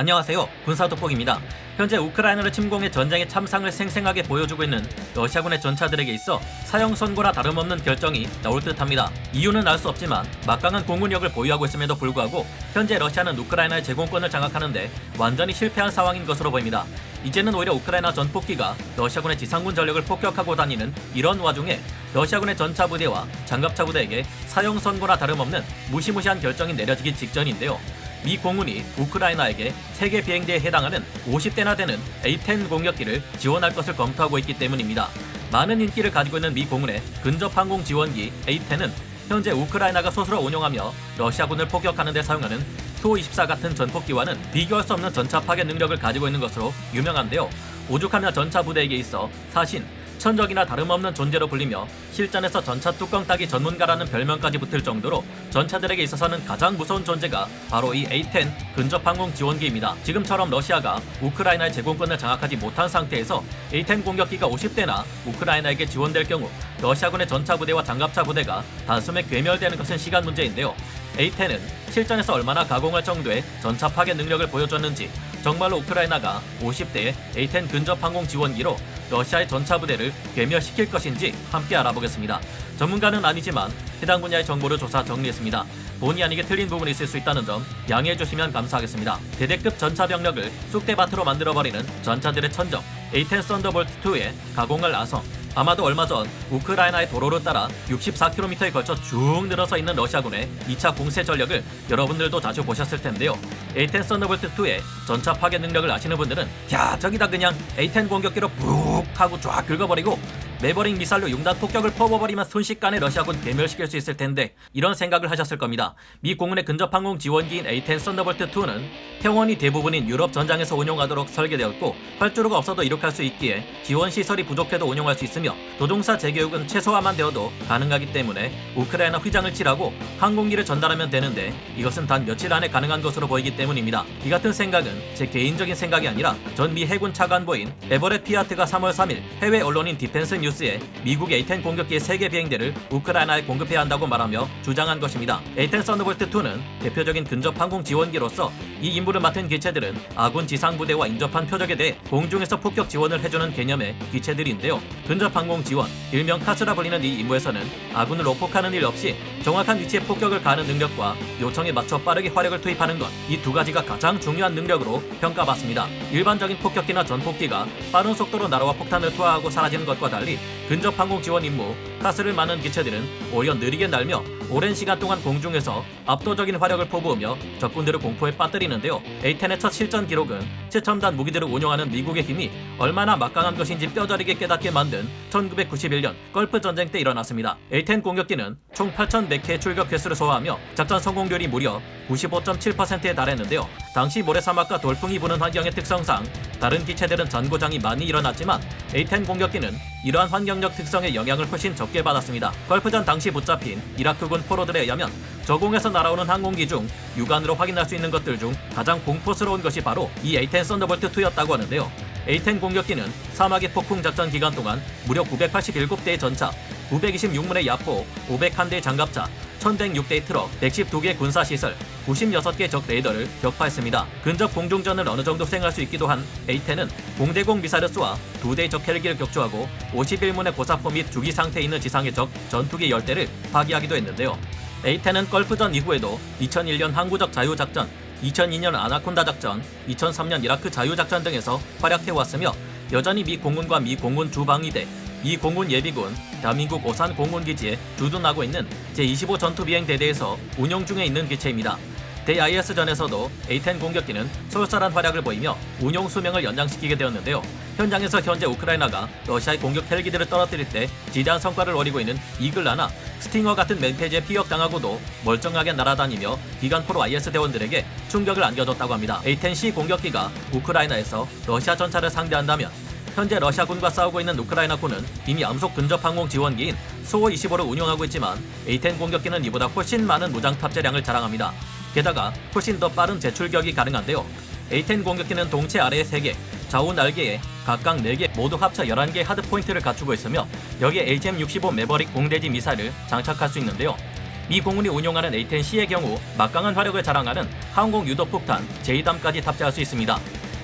안녕하세요. 군사 돋보기입니다. 현재 우크라이나를 침공해 전쟁의 참상을 생생하게 보여주고 있는 러시아군의 전차들에게 있어 사형 선고나 다름없는 결정이 나올 듯합니다. 이유는 알 수 없지만 막강한 공군력을 보유하고 있음에도 불구하고 현재 러시아는 우크라이나의 제공권을 장악하는데 완전히 실패한 상황인 것으로 보입니다. 이제는 오히려 우크라이나 전폭기가 러시아군의 지상군 전력을 폭격하고 다니는 이런 와중에 러시아군의 전차 부대와 장갑차 부대에게 사형 선고나 다름없는 무시무시한 결정이 내려지기 직전인데요. 미 공군이 우크라이나에게 세계 비행대에 해당하는 50대나 되는 A-10 공격기를 지원할 것을 검토하고 있기 때문입니다. 많은 인기를 가지고 있는 미 공군의 근접 항공 지원기 A-10은 현재 우크라이나가 스스로 운용하며 러시아군을 폭격하는 데 사용하는 소-24 같은 전폭기와는 비교할 수 없는 전차 파괴 능력을 가지고 있는 것으로 유명한데요. 오죽하면 전차 부대에게 있어 사신, 천적이나 다름없는 존재로 불리며 실전에서 전차 뚜껑 따기 전문가라는 별명까지 붙을 정도로 전차들에게 있어서는 가장 무서운 존재가 바로 이 A-10 근접 항공 지원기입니다. 지금처럼 러시아가 우크라이나의 제공권을 장악하지 못한 상태에서 A-10 공격기가 50대나 우크라이나에게 지원될 경우 러시아군의 전차 부대와 장갑차 부대가 단숨에 괴멸되는 것은 시간 문제인데요. A-10은 실전에서 얼마나 가공할 정도의 전차 파괴 능력을 보여줬는지 정말로 우크라이나가 50대의 A-10 근접 항공 지원기로 러시아의 전차 부대를 괴멸시킬 것인지 함께 알아보겠습니다. 전문가는 아니지만 해당 분야의 정보를 조사 정리했습니다. 본의 아니게 틀린 부분이 있을 수 있다는 점 양해해 주시면 감사하겠습니다. 대대급 전차 병력을 쑥대밭으로 만들어버리는 전차들의 천적 A-10 썬더볼트 2의 가공할 아성 아마도 얼마 전 우크라이나의 도로를 따라 64km에 걸쳐 쭉 늘어서 있는 러시아군의 2차 공세 전력을 여러분들도 자주 보셨을 텐데요. A-10 썬더볼트 2의 전차 파괴 능력을 아시는 분들은 야 저기다 그냥 A-10 공격기로 푹 하고 쫙 긁어버리고 매버릭 미사일로 융단 폭격을 퍼버버리면 순식간에 러시아군 괴멸시킬 수 있을 텐데 이런 생각을 하셨을 겁니다. 미 공군의 근접 항공 지원기인 A-10 썬더볼트 2는 평원이 대부분인 유럽 전장에서 운용하도록 설계되었고 활주로가 없어도 이륙할 수 있기에 지원 시설이 부족해도 운용할 수 있으며 도종사 재교육은 최소화만 되어도 가능하기 때문에 우크라이나 휘장을 칠하고 항공기를 전달하면 되는데 이것은 단 며칠 안에 가능한 것으로 보이기 때문입니다. 이 같은 생각은 제 개인적인 생각이 아니라 전 미 해군 차관보인 에버렛 피아트가 3월 3일 해외 언론인 디펜스 뉴스 에 미국 A-10 공격기의 세계 비행대를 우크라이나에 공급해야 한다고 말하며 주장한 것입니다. A-10 썬더볼트 2는 대표적인 근접 항공 지원기로서 이 임무를 맡은 기체들은 아군 지상부대와 인접한 표적에 대해 공중에서 폭격 지원을 해주는 개념의 기체들인데요. 근접 항공 지원, 일명 카스라 불리는 이 임무에서는 아군을 오폭하는 일 없이 정확한 위치에 폭격을 가하는 능력과 요청에 맞춰 빠르게 화력을 투입하는 것, 이 두 가지가 가장 중요한 능력으로 평가받습니다. 일반적인 폭격기나 전폭기가 빠른 속도로 날아와 폭탄을 투하하고 사라지는 것과 달리 근접 항공 지원 임무, 가스를 많은 기체들은 오히려 느리게 날며 오랜 시간 동안 공중에서 압도적인 화력을 포부으며 적군들을 공포에 빠뜨리는데요. A-10의 첫 실전 기록은 최첨단 무기들을 운용하는 미국의 힘이 얼마나 막강한 것인지 뼈저리게 깨닫게 만든 1991년 걸프 전쟁 때 일어났습니다. A-10 공격기는 총 8,100개의 출격 횟수를 소화하며 작전 성공률이 무려 95.7%에 달했는데요. 당시 모래사막과 돌풍이 부는 환경의 특성상 다른 기체들은 잔고장이 많이 일어났지만 A-10 공격기는 이러한 환경적 특성의 영향을 훨씬 적게 받았습니다. 걸프전 당시 붙잡힌 이라크군 포로들에 의하면 저공에서 날아오는 항공기 중 육안으로 확인할 수 있는 것들 중 가장 공포스러운 것이 바로 이 A-10 썬더볼트 2였다고 하는데요. A-10 공격기는 사막의 폭풍 작전 기간 동안 무려 987대의 전차, 926문의 야포, 501대의 장갑차, 1106대의 트럭, 112개의 군사시설, 96개 적 레이더를 격파했습니다. 근접 공중전을 어느 정도 수행할 수 있기도 한 A-10은 공대공 미사를 쏘아 2대의 적 헬기를 격추하고 51문의 고사포 및 주기 상태에 있는 지상의 적 전투기 10대를 파기하기도 했는데요. A-10은 걸프전 이후에도 2001년 항구적 자유작전, 2002년 아나콘다 작전, 2003년 이라크 자유작전 등에서 활약해왔으며 여전히 미 공군과 미 공군 주방위대, 이 공군 예비군, 대한민국 오산 공군기지에 주둔하고 있는 제25 전투비행대대에서 운용 중에 있는 기체입니다. 대IS전에서도 A-10 공격기는 솔솔한 활약을 보이며 운용 수명을 연장시키게 되었는데요. 현장에서 현재 우크라이나가 러시아의 공격 헬기들을 떨어뜨릴 때 지대한 성과를 올리고 있는 이글라나 스팅어 같은 맹패지에 피격당하고도 멀쩡하게 날아다니며 기관포로 IS 대원들에게 충격을 안겨줬다고 합니다. A-10C 공격기가 우크라이나에서 러시아 전차를 상대한다면 현재 러시아군과 싸우고 있는 우크라이나군은 이미 암속 근접 항공 지원기인 소호25를 운용하고 있지만 A-10 공격기는 이보다 훨씬 많은 무장 탑재량을 자랑합니다. 게다가 훨씬 더 빠른 재출격이 가능한데요. A-10 공격기는 동체 아래에 3개, 좌우 날개에 각각 4개 모두 합쳐 11개의 하드 포인트를 갖추고 있으며 여기에 HM-65 매버릭 공대지 미사일을 장착할 수 있는데요. 미 공군이 운용하는 A-10C의 경우 막강한 화력을 자랑하는 항공 유도 폭탄 제이담까지 탑재할 수 있습니다.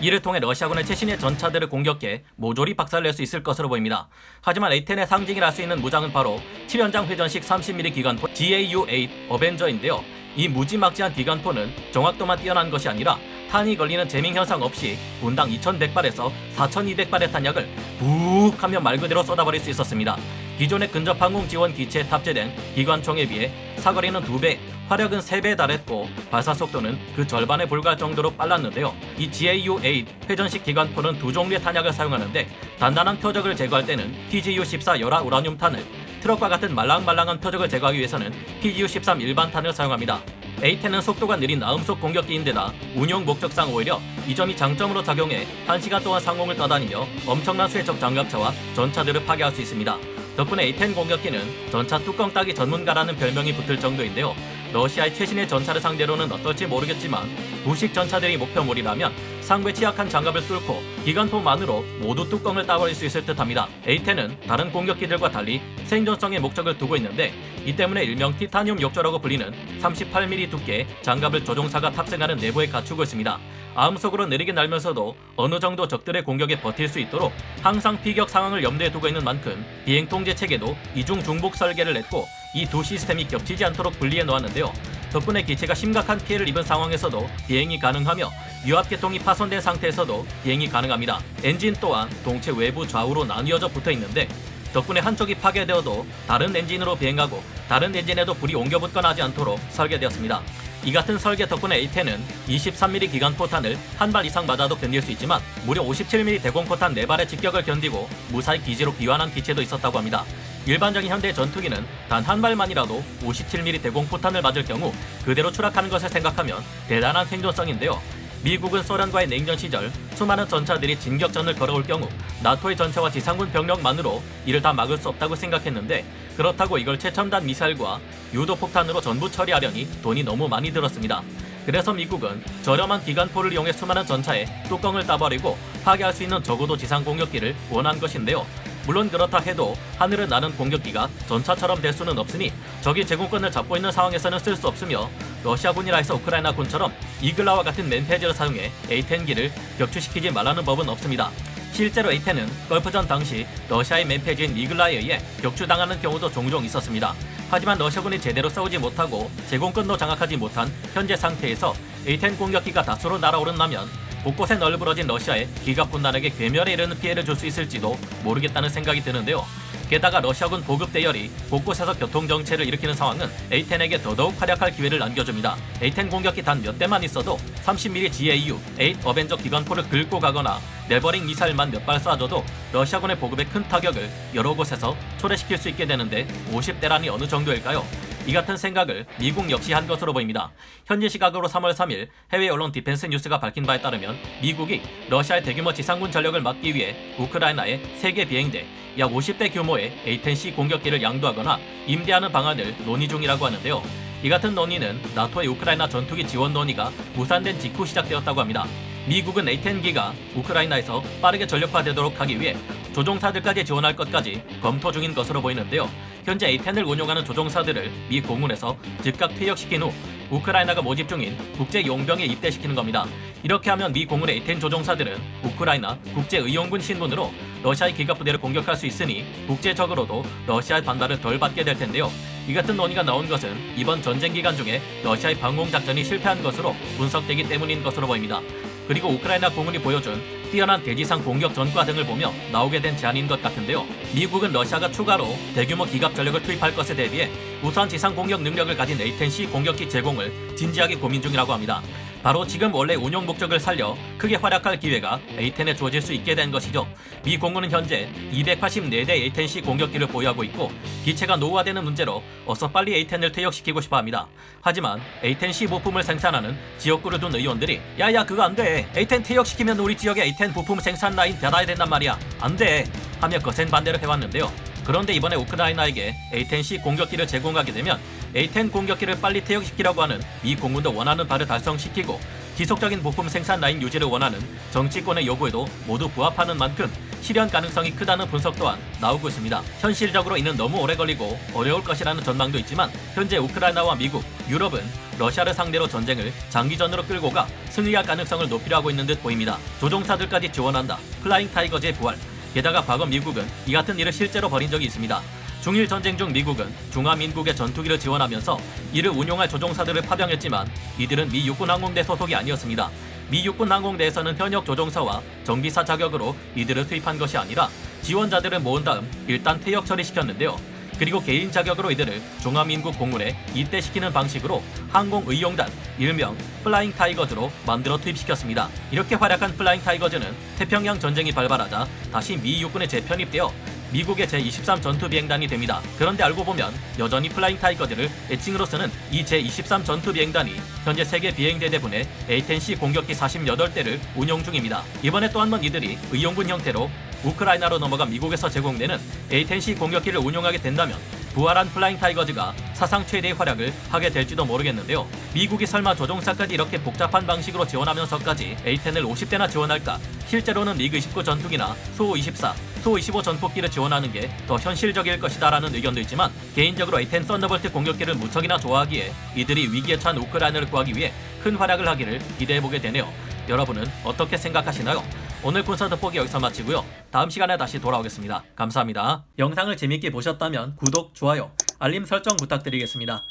이를 통해 러시아군의 최신의 전차들을 공격해 모조리 박살낼 수 있을 것으로 보입니다. 하지만 A-10의 상징이라 할 수 있는 무장은 바로 7연장 회전식 30mm 기관포 GAU-8 어벤저인데요. 이 무지막지한 기관포는 정확도만 뛰어난 것이 아니라 탄이 걸리는 재밍 현상 없이 분당 2100발에서 4200발의 탄약을 푹 하면 말 그대로 쏟아버릴 수 있었습니다. 기존의 근접 항공 지원 기체에 탑재된 기관총에 비해 사거리는 2배, 화력은 3배 달했고 발사 속도는 그 절반에 불과할 정도로 빨랐는데요. 이 GAU-8 회전식 기관포는 두 종류의 탄약을 사용하는데 단단한 표적을 제거할 때는 PGU-14 열화 우라늄 탄을 트럭과 같은 말랑말랑한 표적을 제거하기 위해서는 PGU-13 일반 탄을 사용합니다. A10은 속도가 느린 나음속 공격기인데다 운용 목적상 오히려 이 점이 장점으로 작용해 1시간 동안 상공을 떠다니며 엄청난 수의 적 장갑차와 전차들을 파괴할 수 있습니다. 덕분에 A10 공격기는 전차 뚜껑 따기 전문가라는 별명이 붙을 정도인데요. 러시아의 최신의 전차를 상대로는 어떨지 모르겠지만 무식 전차들이 목표물이라면 상부에 취약한 장갑을 뚫고 기관포만으로 모두 뚜껑을 따버릴 수 있을 듯합니다. A10은 다른 공격기들과 달리 생존성의 목적을 두고 있는데 이 때문에 일명 티타늄 욕조라고 불리는 38mm 두께의 장갑을 조종사가 탑승하는 내부에 갖추고 있습니다. 암속으로 느리게 날면서도 어느 정도 적들의 공격에 버틸 수 있도록 항상 피격 상황을 염두에 두고 있는 만큼 비행 통제 체계도 이중 중복 설계를 냈고 이 두 시스템이 겹치지 않도록 분리해 놓았는데요. 덕분에 기체가 심각한 피해를 입은 상황에서도 비행이 가능하며 유압계통이 파손된 상태에서도 비행이 가능합니다. 엔진 또한 동체 외부 좌우로 나뉘어져 붙어 있는데 덕분에 한쪽이 파괴되어도 다른 엔진으로 비행하고 다른 엔진에도 불이 옮겨 붙거나 하지 않도록 설계되었습니다. 이 같은 설계 덕분에 A10은 23mm 기관 포탄을 한 발 이상 맞아도 견딜 수 있지만 무려 57mm 대공 포탄 4발의 직격을 견디고 무사히 기지로 귀환한 기체도 있었다고 합니다. 일반적인 현대 전투기는 단 한 발만이라도 57mm 대공 포탄을 맞을 경우 그대로 추락하는 것을 생각하면 대단한 생존성인데요. 미국은 소련과의 냉전 시절 수많은 전차들이 진격전을 걸어올 경우 나토의 전차와 지상군 병력만으로 이를 다 막을 수 없다고 생각했는데 그렇다고 이걸 최첨단 미사일과 유도 폭탄으로 전부 처리하려니 돈이 너무 많이 들었습니다. 그래서 미국은 저렴한 기관포를 이용해 수많은 전차에 뚜껑을 따버리고 파괴할 수 있는 적어도 지상 공격기를 원한 것인데요. 물론 그렇다 해도 하늘을 나는 공격기가 전차처럼 될 수는 없으니 적이 제공권을 잡고 있는 상황에서는 쓸 수 없으며 러시아군이라 해서 우크라이나군처럼 이글라와 같은 맨페이지를 사용해 A10기를 격추시키지 말라는 법은 없습니다. 실제로 A10은 걸프전 당시 러시아의 맨페이지인 이글라에 의해 격추당하는 경우도 종종 있었습니다. 하지만 러시아군이 제대로 싸우지 못하고 제공권도 장악하지 못한 현재 상태에서 A10 공격기가 다수로 날아오른다면 곳곳에 널브러진 러시아의 기갑 군단에게 괴멸에 이르는 피해를 줄 수 있을지도 모르겠다는 생각이 드는데요. 게다가 러시아군 보급 대열이 곳곳에서 교통 정체를 일으키는 상황은 A10에게 더더욱 활약할 기회를 안겨줍니다. A10 공격기 단 몇 대만 있어도 30mm GAU 8 어벤져 기관포를 긁고 가거나 네버링 미사일만 몇 발 쏴줘도 러시아군의 보급에 큰 타격을 여러 곳에서 초래시킬 수 있게 되는데 50대란이 어느 정도일까요? 이 같은 생각을 미국 역시 한 것으로 보입니다. 현지 시각으로 3월 3일 해외 언론 디펜스 뉴스가 밝힌 바에 따르면 미국이 러시아의 대규모 지상군 전력을 막기 위해 우크라이나에 세계 비행대 약 50대 규모의 A-10C 공격기를 양도하거나 임대하는 방안을 논의 중이라고 하는데요. 이 같은 논의는 나토의 우크라이나 전투기 지원 논의가 무산된 직후 시작되었다고 합니다. 미국은 A-10기가 우크라이나에서 빠르게 전력화되도록 하기 위해 조종사들까지 지원할 것까지 검토 중인 것으로 보이는데요. 현재 A-10을 운용하는 조종사들을 미 공군에서 즉각 퇴역시킨 후 우크라이나가 모집 중인 국제 용병에 입대시키는 겁니다. 이렇게 하면 미 공군의 A-10 조종사들은 우크라이나 국제 의용군 신분으로 러시아의 기갑 부대를 공격할 수 있으니 국제적으로도 러시아의 반발을 덜 받게 될 텐데요. 이 같은 논의가 나온 것은 이번 전쟁 기간 중에 러시아의 방공 작전이 실패한 것으로 분석되기 때문인 것으로 보입니다. 그리고 우크라이나 공군이 보여준 뛰어난 대지상 공격 전과 등을 보며 나오게 된 제안인 것 같은데요. 미국은 러시아가 추가로 대규모 기갑 전력을 투입할 것에 대비해 우수한 지상 공격 능력을 가진 A-10C 공격기 제공을 진지하게 고민 중이라고 합니다. 바로 지금 원래 운용 목적을 살려 크게 활약할 기회가 A-10에 주어질 수 있게 된 것이죠. 미 공군은 현재 284대 A-10C 공격기를 보유하고 있고 기체가 노후화되는 문제로 어서 빨리 A-10을 퇴역시키고 싶어 합니다. 하지만 A-10C 부품을 생산하는 지역구를 둔 의원들이 야야 그거 안 돼. A-10 퇴역시키면 우리 지역에 A-10 부품 생산 라인 닫아야 된단 말이야. 안 돼. 하며 거센 반대를 해왔는데요. 그런데 이번에 우크라이나에게 A-10C 공격기를 제공하게 되면 A-10 공격기를 빨리 퇴역시키라고 하는 미 공군도 원하는 바를 달성시키고 지속적인 부품 생산 라인 유지를 원하는 정치권의 요구에도 모두 부합하는 만큼 실현 가능성이 크다는 분석 또한 나오고 있습니다. 현실적으로 이는 너무 오래 걸리고 어려울 것이라는 전망도 있지만 현재 우크라이나와 미국, 유럽은 러시아를 상대로 전쟁을 장기전으로 끌고 가 승리할 가능성을 높이려 하고 있는 듯 보입니다. 조종사들까지 지원한다. 플라잉 타이거즈의 부활. 게다가 과거 미국은 이 같은 일을 실제로 벌인 적이 있습니다. 중일 전쟁 중 미국은 중화민국의 전투기를 지원하면서 이를 운용할 조종사들을 파병했지만 이들은 미 육군 항공대 소속이 아니었습니다. 미 육군 항공대에서는 현역 조종사와 정비사 자격으로 이들을 투입한 것이 아니라 지원자들을 모은 다음 일단 퇴역 처리시켰는데요. 그리고 개인 자격으로 이들을 중화민국 공군에 입대시키는 방식으로 항공의용단, 일명 플라잉 타이거즈로 만들어 투입시켰습니다. 이렇게 활약한 플라잉 타이거즈는 태평양 전쟁이 발발하자 다시 미 육군에 재편입되어 미국의 제23 전투 비행단이 됩니다. 그런데 알고 보면 여전히 플라잉 타이거즈를 애칭으로 쓰는 이 제23 전투 비행단이 현재 세계 비행대 대분의 A-10C 공격기 48대를 운용 중입니다. 이번에 또 한 번 이들이 의용군 형태로 우크라이나로 넘어가 미국에서 제공되는 A-10C 공격기를 운용하게 된다면 부활한 플라잉 타이거즈가 사상 최대의 활약을 하게 될지도 모르겠는데요. 미국이 설마 조종사까지 이렇게 복잡한 방식으로 지원하면서까지 A-10을 50대나 지원할까? 실제로는 미그 29 전투기나 수호 24, 수호 25 전폭기를 지원하는 게 더 현실적일 것이다라는 의견도 있지만 개인적으로 A-10 썬더볼트 공격기를 무척이나 좋아하기에 이들이 위기에 처한 우크라이나를 구하기 위해 큰 활약을 하기를 기대해보게 되네요. 여러분은 어떻게 생각하시나요? 오늘 콘서트 포기 여기서 마치고요. 다음 시간에 다시 돌아오겠습니다. 감사합니다. 영상을 재밌게 보셨다면 구독, 좋아요, 알림 설정 부탁드리겠습니다.